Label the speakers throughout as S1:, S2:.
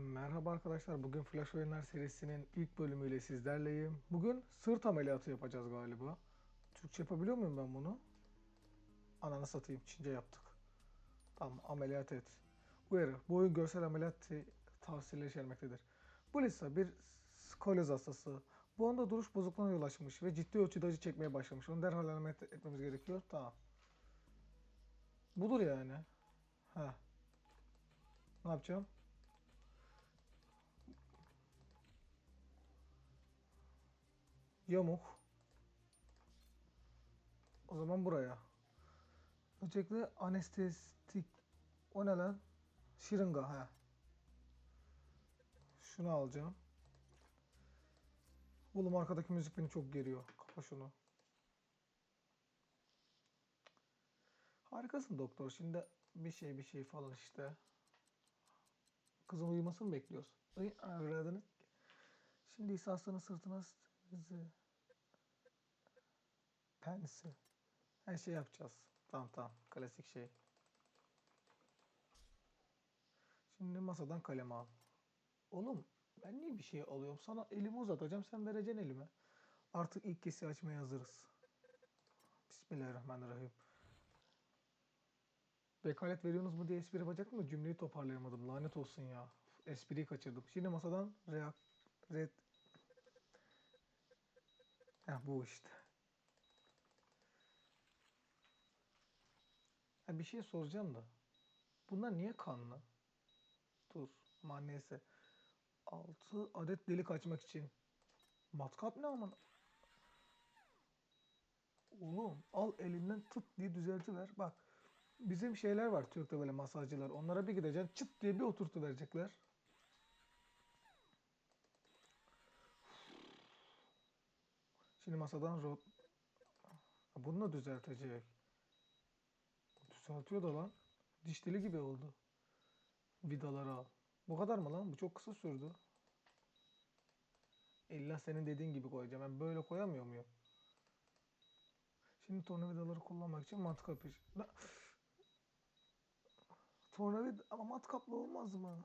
S1: Merhaba arkadaşlar. Bugün Flash Oyunlar serisinin ilk bölümüyle sizlerleyim. Bugün sırt ameliyatı yapacağız galiba. Türkçe yapabiliyor muyum ben bunu? Ananı satayım. Çince yaptık. Tamam ameliyat et. Uyarı. Bu oyun görsel ameliyat te- tavsiyeleri içermektedir. Bu Lisa bir skoliyoz hastası. Bu anda duruş bozukluğuna yol açmış ve ciddi ölçüde acı çekmeye başlamış. Onu derhal ameliyat etmemiz gerekiyor. Tamam. Budur yani. Ha. Ne yapacağım? Yamuk. O zaman buraya. Öncelikle anestezik. O ne lan? Şırınga ha. Şunu alacağım. Oğlum arkadaki müzik beni çok geriyor. Kapa şunu. Harikasın doktor. Şimdi bir şey bir şey falan işte. Kızın uyumasını bekliyoruz? Şimdi ise hastanın sırtına pensi. Her şey yapacağız. Tamam tamam. Klasik şey. Şimdi masadan kalem al. Oğlum ben niye bir şey alıyorum? Sana elimi uzatacağım. Sen vereceksin elime. Artık ilk kesi açmaya hazırız. Bismillahirrahmanirrahim. Vekalet veriyorsunuz mu diye espri yapacaktım da cümleyi toparlayamadım. Lanet olsun ya. Espriyi kaçırdım. Şimdi masadan reak... Red... Heh, bu işte. Ha, bir şey soracağım da. Bunlar niye kanlı? Dur. Ama neyse. 6 adet delik açmak için. Matkap ne aman? Oğlum al elinden tut diye düzeltiver. Bak bizim şeyler var Türk'te böyle masajcılar. Onlara bir gideceksin çıt diye bir oturtu verecekler. Şimdi masadan rot... Bunu da düzeltecek. Düzeltiyor da lan. Diş gibi oldu. Vidaları al. Bu kadar mı lan? Bu çok kısa sürdü. İlla senin dediğin gibi koyacağım. Ben böyle koyamıyor muyum? Şimdi tornavidaları kullanmak için matkap iş. Tornavida ama matkapla olmaz mı?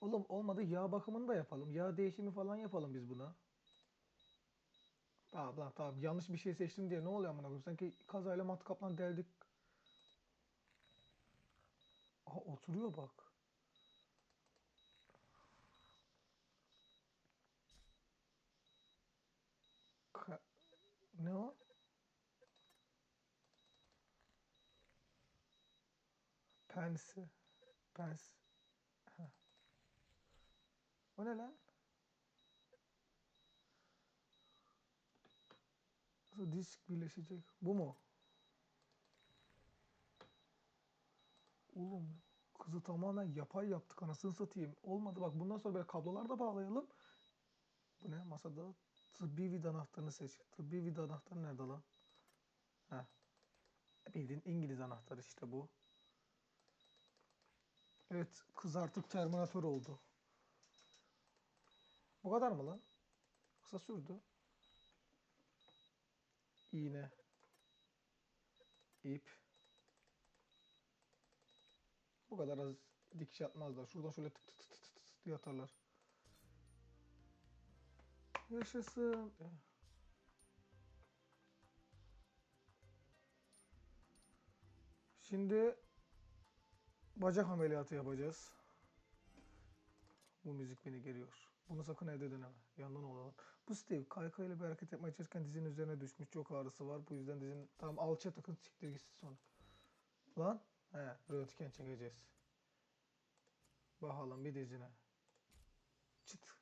S1: Oğlum olmadı yağ bakımını da yapalım. Yağ değişimi falan yapalım biz buna. Tamam tamam tamam. Yanlış bir şey seçtim diye ne oluyor amına koyayım? Sanki kazayla matkapla deldik. Aha oturuyor bak. Ka- ne o? Pensi. Pens. Ha. O ne lan? Disk birleşecek? Bu mu? Oğlum kızı tamamen yapay yaptık anasını satayım. Olmadı bak bundan sonra böyle kablolar da bağlayalım. Bu ne? Masada tıbbi vida anahtarını seç. Tıbbi vida anahtarı nerede lan? Heh. Bildiğin İngiliz anahtarı işte bu. Evet kız artık Terminator oldu. Bu kadar mı lan? Kısa sürdü. İğne. İp. Bu kadar az dikiş atmazlar. Şuradan şöyle tık tık tık tık tık diye atarlar. Yaşasın. Şimdi bacak ameliyatı yapacağız. Bu müzik beni geriyor. Bunu sakın evde deneme. Yandan olalım. Bu Steve kaykayla bir hareket yapmaya çalışırken dizinin üzerine düşmüş. Çok ağrısı var. Bu yüzden dizinin tam alça takın siktir gitsin sonra. Lan? He, röntgen çekeceğiz. Bakalım bir dizine. Çıt.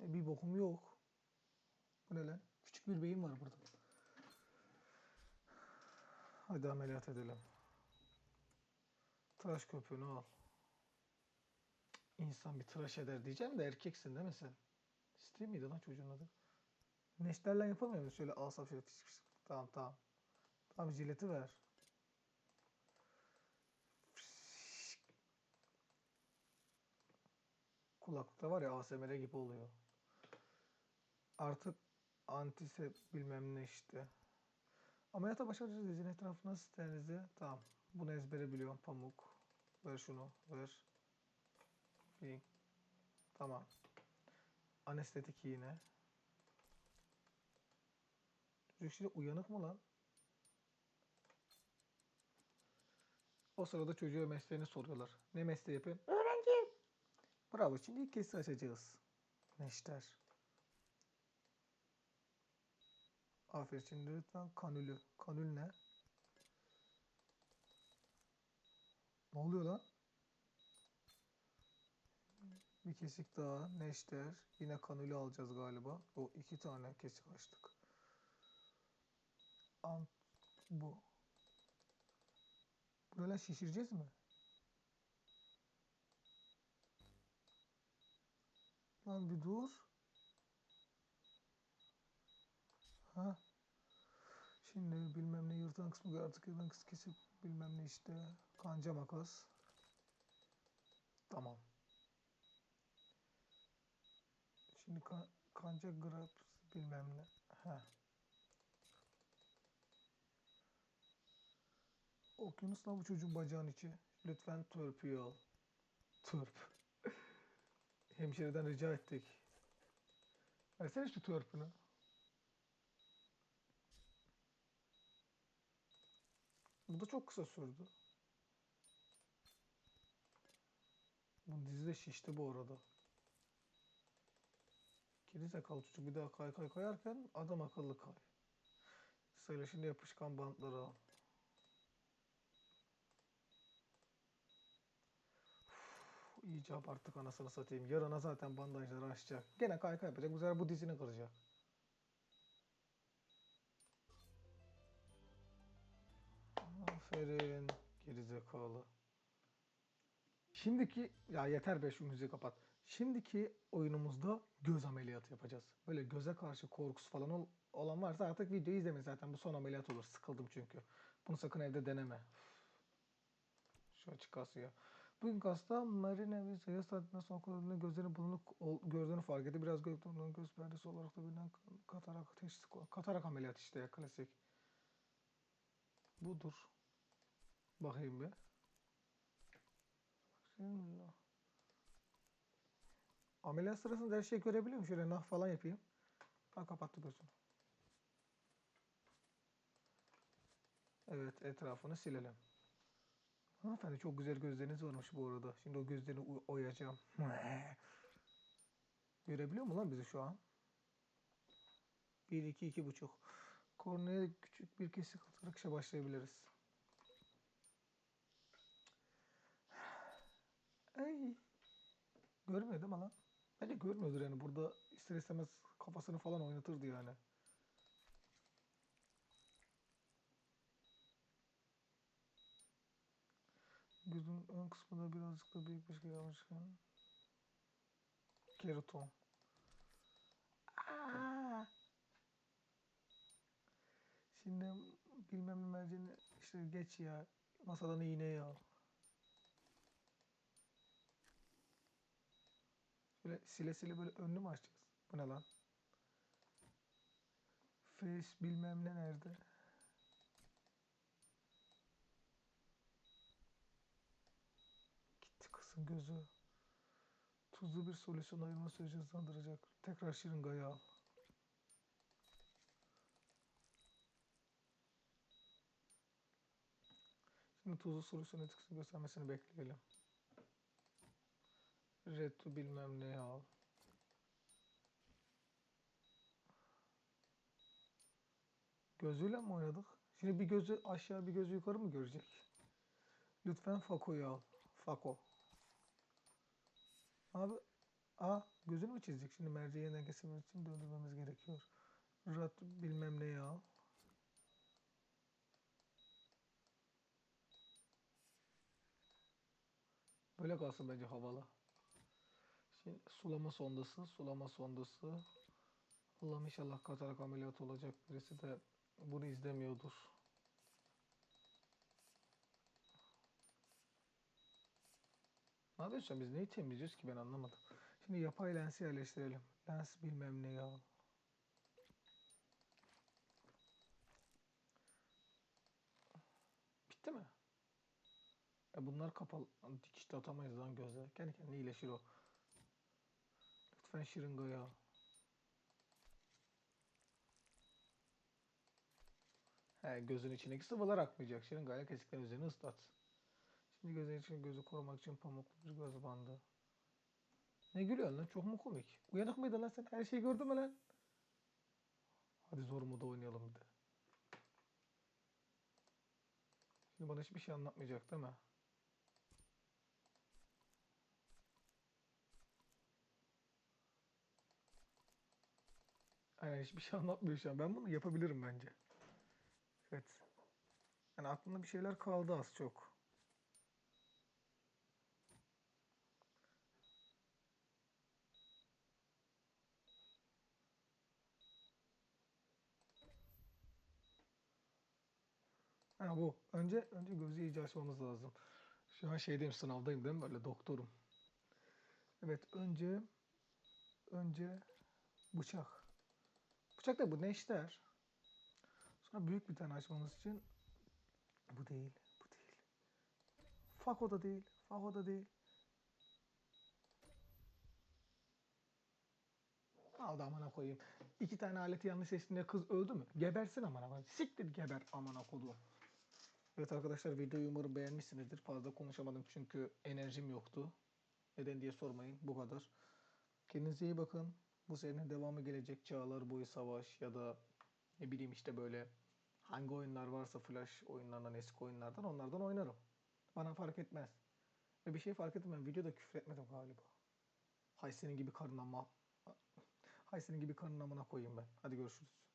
S1: E, bir bokum yok. Bu ne lan? Küçük bir beyin var burada. Hadi ameliyat edelim. Tıraş köpüğünü al. İnsan bir tıraş eder diyeceğim de erkeksin değil mi sen? Steve miydi lan çocuğun adı? Neşterle yapamıyor musun? Şöyle alsam şöyle fış fış. Tamam tamam. Tamam jileti ver. Kulaklıkta var ya ASMR gibi oluyor. Artık antisep bilmem ne işte. Ameliyata başlayacağız dizinin etrafına sterilize. Tamam. Bunu ezbere biliyorum. Pamuk. Ver şunu. Ver. Bir. Tamam. Anestetik iğne. Şimdi uyanık mı lan? O sırada çocuğa mesleğini soruyorlar. Ne mesleği yapıyorsun? Öğrenci. Bravo. Şimdi ilk kez açacağız. Neşter. Aferin şimdi lütfen kanülü. Kanül ne? Ne oluyor lan? Bir kesik daha. Neşter. Yine kanülü alacağız galiba. O iki tane kesik açtık. Ant bu. Buralar şişireceğiz mi? Lan bir dur. Ha. Şimdi bilmem ne yırtan kısmı artık yırtan kısmı kesip bilmem ne işte kanca makas. Tamam. Şimdi kan kanca grab bilmem ne. Ha. Okyanusla bu çocuğun bacağın içi. Lütfen törpüyü al. Törp. Hemşireden rica ettik. Versene şu törpünü. Bu da çok kısa sürdü. Bu dizi de şişti bu arada. Geri zekalı bir daha kay kay kayarken adam akıllı kay. Söyle şimdi yapışkan bantları al. Uf, İyice abarttık anasını satayım. Yarına zaten bandajları açacak. Gene kay kay yapacak. Bu sefer bu dizini kıracak. Aferin. Gerizekalı. Şimdiki ya yeter be şu müziği kapat. Şimdiki oyunumuzda göz ameliyatı yapacağız. Böyle göze karşı korkusu falan ol- olan varsa artık videoyu izlemeyin zaten. Bu son ameliyat olur. Sıkıldım çünkü. Bunu sakın evde deneme. Şu açık kalsın ya. Bugün hasta Marina ve Sayı saatinde son kullanımında gözlerini bulunuk gördüğünü fark etti. Biraz göz donunun göz perdesi olarak da bilinen katarak teşhis Katarak ameliyat işte ya klasik. Budur. Bakayım bir. Ameliyat sırasında her şeyi görebiliyor muyum? Şöyle nah falan yapayım. Ha kapattı gözünü. Evet etrafını silelim. Hanımefendi çok güzel gözleriniz varmış bu arada. Şimdi o gözlerini oyacağım. Görebiliyor mu lan bizi şu an? 1, 2, 2 buçuk. Korneye küçük bir kesik atarak işe başlayabiliriz. Ay. Görmüyor değil mi lan? Bence görmüyordur yani. Burada ister istemez kafasını falan oynatırdı yani. Gözün ön kısmında birazcık da büyük bir şey kalmışken. Keraton. Şimdi bilmem ne merceğini işte geç ya. Masadan iğneyi al. Böyle sile sile böyle önünü mü açacağız? Bu ne lan? Face bilmem ne nerede? Gitti kızın gözü. Tuzlu bir solüsyon ayırma süreci hızlandıracak. Tekrar şırıngayı al. Şimdi tuzlu solüsyon etkisini göstermesini bekleyelim. Retu bilmem ne al. Gözüyle mi oynadık? Şimdi bir gözü aşağı bir gözü yukarı mı görecek? Lütfen Fako'yu al. Fako. Abi a gözünü mü çizecek? Şimdi merceği yeniden kesilmesi için döndürmemiz gerekiyor. Rat bilmem neyi al. Böyle kalsın bence havalı. Sulama sondası, sulama sondası. Allah'ım inşallah katarak ameliyat olacak birisi de bunu izlemiyordur. Ne yapıyorsun biz neyi temizliyoruz ki ben anlamadım. Şimdi yapay lensi yerleştirelim. Lens bilmem ne ya. Bitti mi? E bunlar kapalı. Lan Dikiş de atamayız lan göze. Kendi kendine iyileşir o. Lütfen şırıngaya. He gözün içindeki sıvılar akmayacak. Şırıngayla kesiklerin üzerini ıslat. Şimdi gözün için gözü korumak için pamuklu bir göz bandı. Ne gülüyorsun lan? Çok mu komik? Uyanık mıydın lan sen? Her şeyi gördün mü lan? Hadi zor moda oynayalım bir de. Şimdi bana hiçbir şey anlatmayacak değil mi? Aynen hiçbir şey anlatmıyor şu an. Ben bunu yapabilirim bence. Evet. Yani aklımda bir şeyler kaldı az çok. Ha bu. Önce önce gözü iyice açmamız lazım. Şu an şeydeyim sınavdayım değil mi? Böyle doktorum. Evet önce önce bıçak. Bıçak da bu neşter. Sonra büyük bir tane açmamız için bu değil, bu değil. Fako da değil, Fako da değil. Aldı amına koyayım. İki tane aleti yanlış seçtiğinde kız öldü mü? Gebersin amına koyayım. Siktir geber amına koyduğum. Evet arkadaşlar videoyu umarım beğenmişsinizdir. Fazla konuşamadım çünkü enerjim yoktu. Neden diye sormayın. Bu kadar. Kendinize iyi bakın. Bu serinin devamı gelecek. Çağlar Boyu Savaş ya da ne bileyim işte böyle hangi oyunlar varsa flash oyunlardan, eski oyunlardan onlardan oynarım. Bana fark etmez. Ve bir şey fark ettim ben videoda küfür etmedim galiba. Hay senin gibi karın ama. Hay senin gibi karın amına koyayım ben. Hadi görüşürüz.